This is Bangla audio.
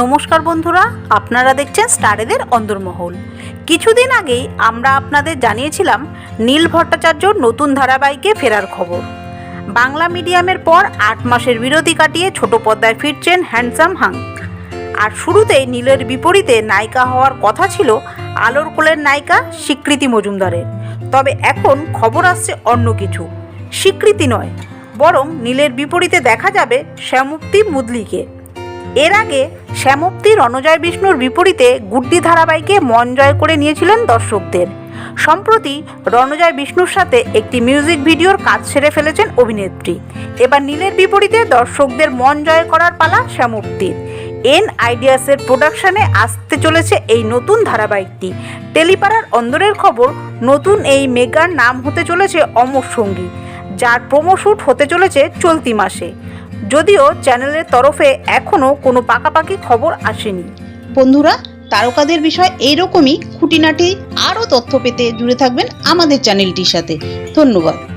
নমস্কার বন্ধুরা, আপনারা দেখছেন স্টারেদের অন্দরমহল। কিছুদিন আগেই আমরা আপনাদের জানিয়েছিলাম নীল ভট্টাচার্যর নতুন ধারাবাহিকে ফেরার খবর। বাংলা মিডিয়ামের পর আট মাসের বিরতি কাটিয়ে ছোট পর্দায় ফিরছেন হ্যান্ডসাম হাং। আর শুরুতেই নীলের বিপরীতে নায়িকা হওয়ার কথা ছিল আলোর কোলের নায়িকা স্বীকৃতি মজুমদারের। তবে এখন খবর আসছে অন্য কিছু। স্বীকৃতি নয়, বরং নীলের বিপরীতে দেখা যাবে শ্যামুক্তি মুদলিকে। এর আগে শ্যামপ্তি রণজয় বিষ্ণুর বিপরীতে গুড্ডি ধারাবাহিকে মন জয় করে নিয়েছিলেন দর্শকদের। সম্প্রতি রণজয় বিষ্ণুর সাথে একটি মিউজিক ভিডিওর কাজ সেরে ফেলেছেন অভিনেত্রী। এবার নীলের বিপরীতে দর্শকদের মন জয় করার পালা শ্যামপ্তির এন আইডিয়াসের প্রোডাকশনে আসতে চলেছে এই নতুন ধারাবাহিকটি। টেলিপাড়ার অন্দরের খবর, নতুন এই মেগার নাম হতে চলেছে অমর সঙ্গী, যার প্রোমো শ্যুট হতে চলেছে চলতি মাসে। যদিও চ্যানেলের তরফে এখনও কোনো পাকাপাকি খবর আসেনি। বন্ধুরা, তারকাদের বিষয় এইরকমই। খুঁটিনাটি আরও তথ্য পেতে জুড়ে থাকবেন আমাদের চ্যানেলটির সাথে। ধন্যবাদ।